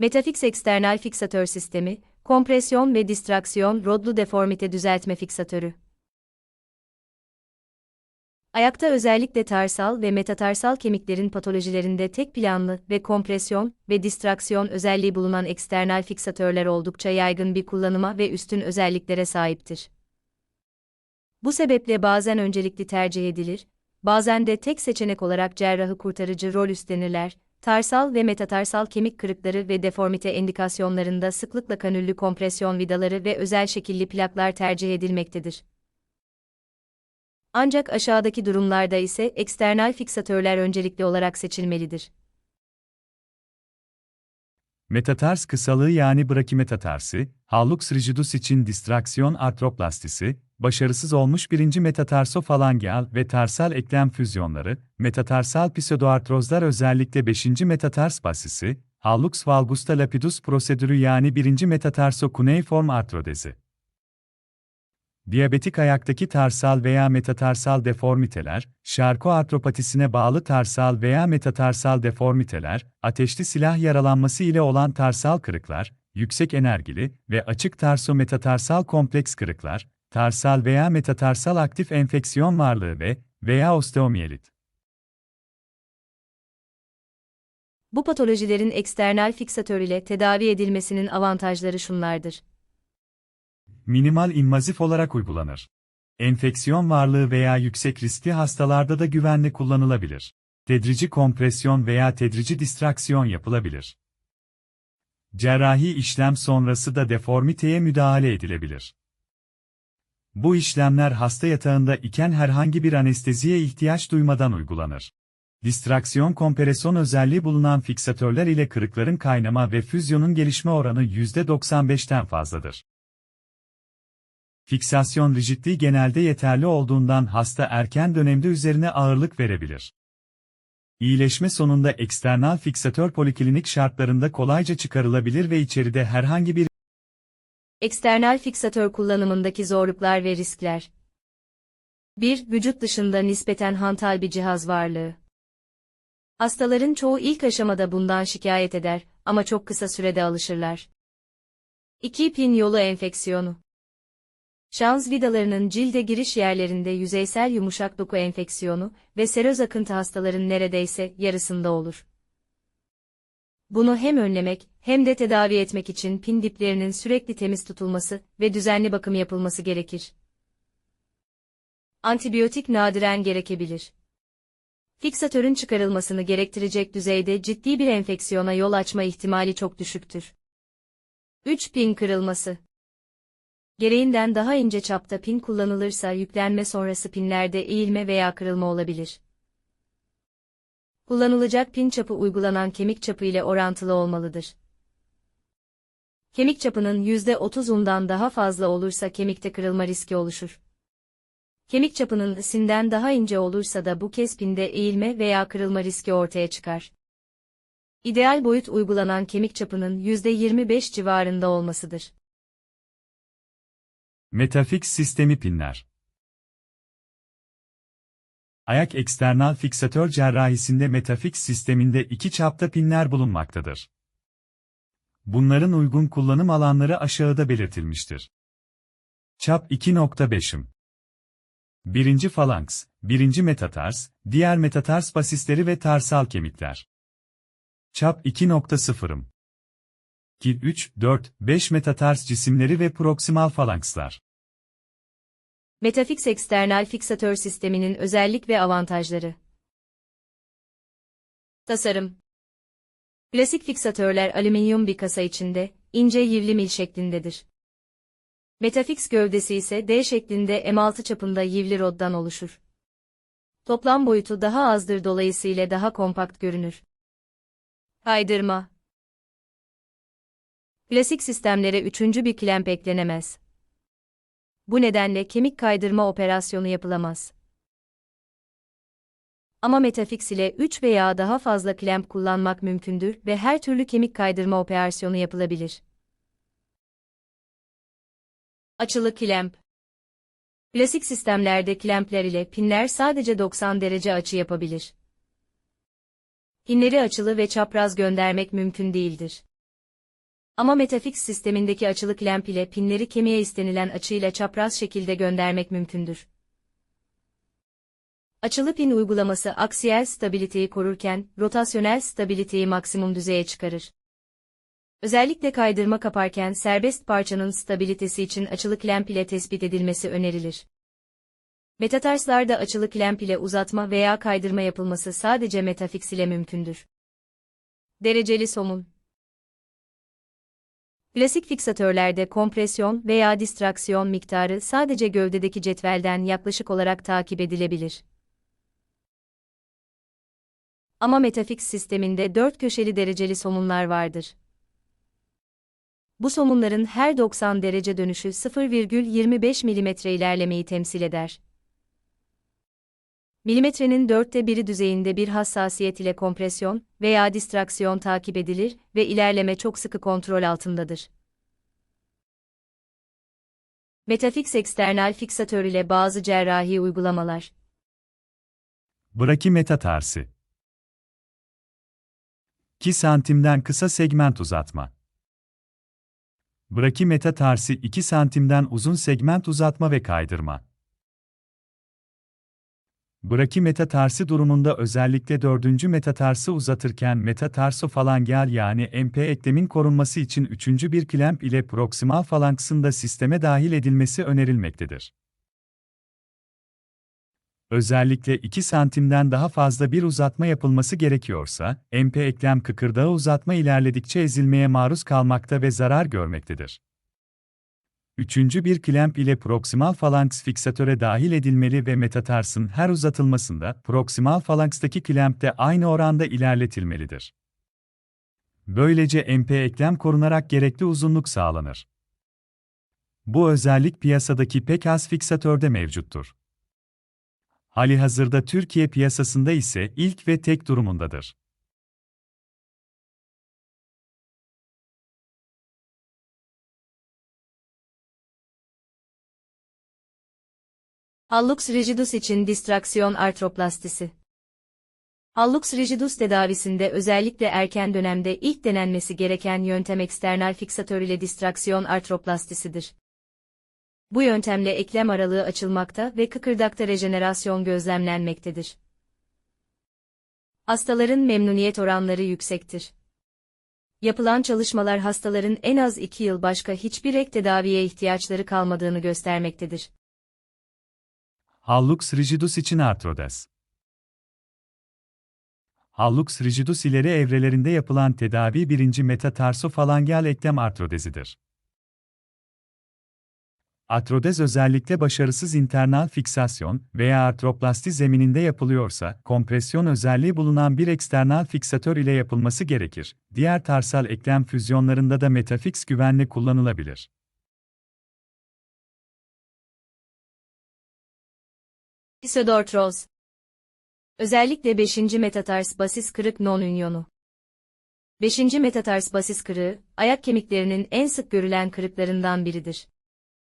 Metafix eksternal fiksatör sistemi, kompresyon ve distraksiyon rodlu deformite düzeltme fiksatörü. Ayakta özellikle tarsal ve metatarsal kemiklerin patolojilerinde tek planlı ve kompresyon ve distraksiyon özelliği bulunan eksternal fiksatörler oldukça yaygın bir kullanıma ve üstün özelliklere sahiptir. Bu sebeple bazen öncelikli tercih edilir, bazen de tek seçenek olarak cerrahı kurtarıcı rol üstlenirler. Tarsal ve metatarsal kemik kırıkları ve deformite endikasyonlarında sıklıkla kanüllü kompresyon vidaları ve özel şekilli plaklar tercih edilmektedir. Ancak aşağıdaki durumlarda ise eksternal fiksatörler öncelikli olarak seçilmelidir. Metatars kısalığı yani brakimetatarsi, hallux rigidus için distraksiyon artroplastisi, başarısız olmuş birinci metatarsofalangeal ve tarsal eklem füzyonları, metatarsal pseudoartrozlar özellikle 5. metatars basisi, hallux valgusta lapidus prosedürü yani birinci metatarso cuneiform artrodezi. Diyabetik ayaktaki tarsal veya metatarsal deformiteler, şarkoartropatisine bağlı tarsal veya metatarsal deformiteler, ateşli silah yaralanması ile olan tarsal kırıklar, yüksek enerjili ve açık tarso-metatarsal kompleks kırıklar, tarsal veya metatarsal aktif enfeksiyon varlığı ve veya osteomiyelit. Bu patolojilerin eksternal fiksatör ile tedavi edilmesinin avantajları şunlardır. Minimal invazif olarak uygulanır. Enfeksiyon varlığı veya yüksek riskli hastalarda da güvenli kullanılabilir. Tedrici kompresyon veya tedrici distraksiyon yapılabilir. Cerrahi işlem sonrası da deformiteye müdahale edilebilir. Bu işlemler hasta yatağında iken herhangi bir anesteziye ihtiyaç duymadan uygulanır. Distraksiyon kompresyon özelliği bulunan fiksatörler ile kırıkların kaynama ve füzyonun gelişme oranı %95'ten fazladır. Fiksasyon rigidliği genelde yeterli olduğundan hasta erken dönemde üzerine ağırlık verebilir. İyileşme sonunda eksternal fiksatör poliklinik şartlarında kolayca çıkarılabilir ve içeride herhangi bir Eksternal fiksatör kullanımındaki zorluklar ve riskler. 1. Vücut dışında nispeten hantal bir cihaz varlığı. Hastaların çoğu ilk aşamada bundan şikayet eder ama çok kısa sürede alışırlar. 2. Pin yolu enfeksiyonu. Şans vidalarının cilde giriş yerlerinde yüzeysel yumuşak doku enfeksiyonu ve seroz akıntı hastaların neredeyse yarısında olur. Bunu hem önlemek hem de tedavi etmek için pin diplerinin sürekli temiz tutulması ve düzenli bakım yapılması gerekir. Antibiyotik nadiren gerekebilir. Fiksatörün çıkarılmasını gerektirecek düzeyde ciddi bir enfeksiyona yol açma ihtimali çok düşüktür. 3. Pin kırılması Gereğinden daha ince çapta pin kullanılırsa yüklenme sonrası pinlerde eğilme veya kırılma olabilir. Kullanılacak pin çapı uygulanan kemik çapı ile orantılı olmalıdır. Kemik çapının %30'undan daha fazla olursa kemikte kırılma riski oluşur. Kemik çapının sinden daha ince olursa da bu kez pinde eğilme veya kırılma riski ortaya çıkar. İdeal boyut uygulanan kemik çapının %25 civarında olmasıdır. Metafix sistemi pinler. Ayak eksternal fiksatör cerrahisinde Metafix sisteminde iki çapta pinler bulunmaktadır. Bunların uygun kullanım alanları aşağıda belirtilmiştir. Çap 2.5'im. Birinci falanks, birinci metatars, diğer metatars basisleri ve tarsal kemikler. Çap 2.0'ım. 2, 3, 4, 5 metatars cisimleri ve proksimal falankslar. Metafix eksternal fiksatör sisteminin özellik ve avantajları. Tasarım Klasik fiksatörler alüminyum bir kasa içinde, ince yivli mil şeklindedir. Metafix gövdesi ise D şeklinde M6 çapında yivli roddan oluşur. Toplam boyutu daha azdır dolayısıyla daha kompakt görünür. Kaydırma Klasik sistemlere üçüncü bir klemp eklenemez. Bu nedenle kemik kaydırma operasyonu yapılamaz. Ama Metafix ile 3 veya daha fazla klemp kullanmak mümkündür ve her türlü kemik kaydırma operasyonu yapılabilir. Açılı klemp Klasik sistemlerde klempler ile pinler sadece 90 derece açı yapabilir. Pinleri açılı ve çapraz göndermek mümkün değildir. Ama metafix sistemindeki açılı klemp ile pinleri kemiğe istenilen açıyla çapraz şekilde göndermek mümkündür. Açılı pin uygulaması aksiyel stabiliteyi korurken, rotasyonel stabiliteyi maksimum düzeye çıkarır. Özellikle kaydırma kaparken serbest parçanın stabilitesi için açılı klemp ile tespit edilmesi önerilir. Metatarslarda açılı klemp ile uzatma veya kaydırma yapılması sadece metafix ile mümkündür. Dereceli somun Klasik fiksatörlerde kompresyon veya distraksiyon miktarı sadece gövdedeki cetvelden yaklaşık olarak takip edilebilir. Ama metafix sisteminde dört köşeli dereceli somunlar vardır. Bu somunların her 90 derece dönüşü 0,25 mm ilerlemeyi temsil eder. Milimetrenin dörtte biri düzeyinde bir hassasiyet ile kompresyon veya distraksiyon takip edilir ve ilerleme çok sıkı kontrol altındadır. Metafix eksternal fiksatör ile bazı cerrahi uygulamalar. Brakimetatarsi 2 santimden kısa segment uzatma. Brakimetatarsi 2 santimden uzun segment uzatma ve kaydırma. Brakimetatarsi durumunda özellikle dördüncü metatarsı uzatırken metatarsofalangeal yani MP eklemin korunması için üçüncü bir klemp ile proksimal falanksın da sisteme dahil edilmesi önerilmektedir. Özellikle 2 santimden daha fazla bir uzatma yapılması gerekiyorsa, MP eklem kıkırdağı uzatma ilerledikçe ezilmeye maruz kalmakta ve zarar görmektedir. Üçüncü bir klemp ile proksimal falanks fiksatöre dahil edilmeli ve metatarsın her uzatılmasında proksimal falankstaki klemp de aynı oranda ilerletilmelidir. Böylece MP eklem korunarak gerekli uzunluk sağlanır. Bu özellik piyasadaki pek az fiksatörde mevcuttur. Halihazırda Türkiye piyasasında ise ilk ve tek durumundadır. Hallux rigidus için distraksiyon artroplastisi. Hallux rigidus tedavisinde özellikle erken dönemde ilk denenmesi gereken yöntem eksternal fiksatör ile distraksiyon artroplastisidir. Bu yöntemle eklem aralığı açılmakta ve kıkırdakta rejenerasyon gözlemlenmektedir. Hastaların memnuniyet oranları yüksektir. Yapılan çalışmalar hastaların en az 2 yıl başka hiçbir ek tedaviye ihtiyaçları kalmadığını göstermektedir. Hallux rigidus için artrodes. Hallux rigidus ileri evrelerinde yapılan tedavi birinci metatarsofalangeal eklem artrodezidir. Artrodez özellikle başarısız internal fiksasyon veya artroplasti zemininde yapılıyorsa, kompresyon özelliği bulunan bir eksternal fiksatör ile yapılması gerekir. Diğer tarsal eklem füzyonlarında da metafix güvenle kullanılabilir. Pseudortroz. Özellikle 5. metatars basis kırık non-ünyonu. 5. metatars basis kırığı, ayak kemiklerinin en sık görülen kırıklarından biridir.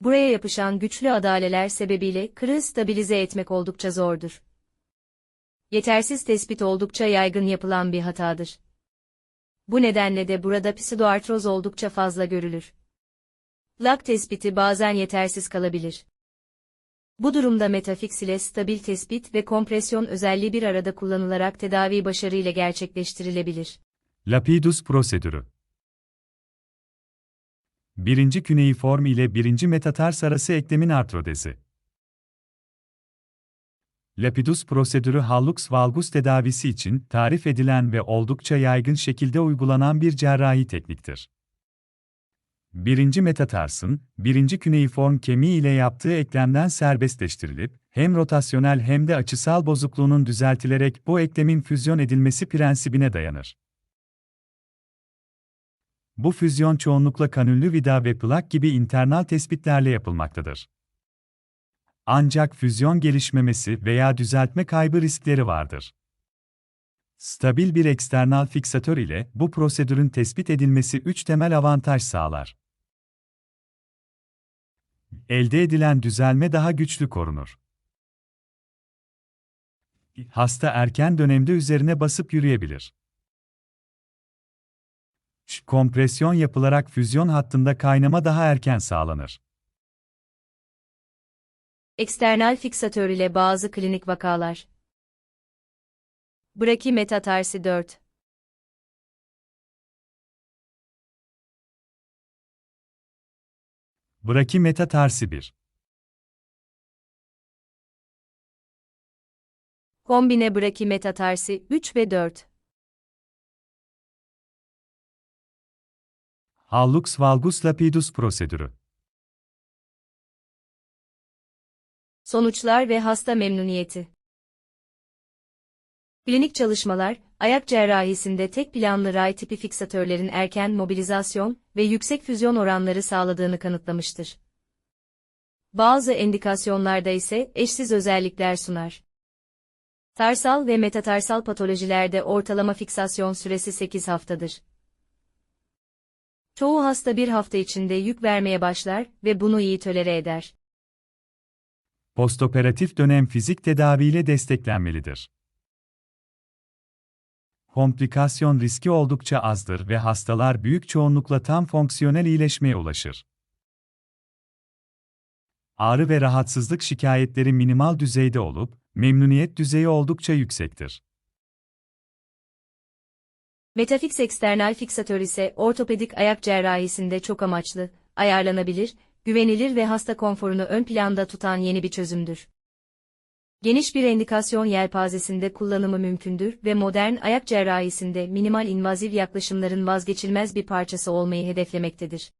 Buraya yapışan güçlü adaleler sebebiyle kırığı stabilize etmek oldukça zordur. Yetersiz tespit oldukça yaygın yapılan bir hatadır. Bu nedenle de burada pseudoartroz oldukça fazla görülür. Lak tespiti bazen yetersiz kalabilir. Bu durumda metafix ile stabil tespit ve kompresyon özelliği bir arada kullanılarak tedavi başarıyla gerçekleştirilebilir. Lapidus prosedürü Birinci küneiform ile birinci metatars arası eklemin artrodezi. Lapidus prosedürü hallux valgus tedavisi için tarif edilen ve oldukça yaygın şekilde uygulanan bir cerrahi tekniktir. Birinci metatarsın, birinci küneiform kemiği ile yaptığı eklemden serbestleştirilip, hem rotasyonel hem de açısal bozukluğunun düzeltilerek bu eklemin füzyon edilmesi prensibine dayanır. Bu füzyon çoğunlukla kanüllü vida ve plak gibi internal tespitlerle yapılmaktadır. Ancak füzyon gelişmemesi veya düzeltme kaybı riskleri vardır. Stabil bir eksternal fiksatör ile bu prosedürün tespit edilmesi üç temel avantaj sağlar. Elde edilen düzelme daha güçlü korunur. Hasta erken dönemde üzerine basıp yürüyebilir. Kompresyon yapılarak füzyon hattında kaynama daha erken sağlanır. Eksternal fiksatör ile bazı klinik vakalar. Brakimetatarsi 4. Brakimetatarsi 1. Kombine brakimetatarsi 3 ve 4. Hallux valgus lapidus prosedürü. Sonuçlar ve hasta memnuniyeti. Klinik çalışmalar, ayak cerrahisinde tek planlı ray tipi fiksatörlerin erken mobilizasyon ve yüksek füzyon oranları sağladığını kanıtlamıştır. Bazı endikasyonlarda ise eşsiz özellikler sunar. Tarsal ve metatarsal patolojilerde ortalama fiksasyon süresi 8 haftadır. Çoğu hasta bir hafta içinde yük vermeye başlar ve bunu iyi tolere eder. Postoperatif dönem fizik tedaviyle desteklenmelidir. Komplikasyon riski oldukça azdır ve hastalar büyük çoğunlukla tam fonksiyonel iyileşmeye ulaşır. Ağrı ve rahatsızlık şikayetleri minimal düzeyde olup, memnuniyet düzeyi oldukça yüksektir. Metafix eksternal fiksatör ise ortopedik ayak cerrahisinde çok amaçlı, ayarlanabilir, güvenilir ve hasta konforunu ön planda tutan yeni bir çözümdür. Geniş bir endikasyon yelpazesinde kullanımı mümkündür ve modern ayak cerrahisinde minimal invaziv yaklaşımların vazgeçilmez bir parçası olmayı hedeflemektedir.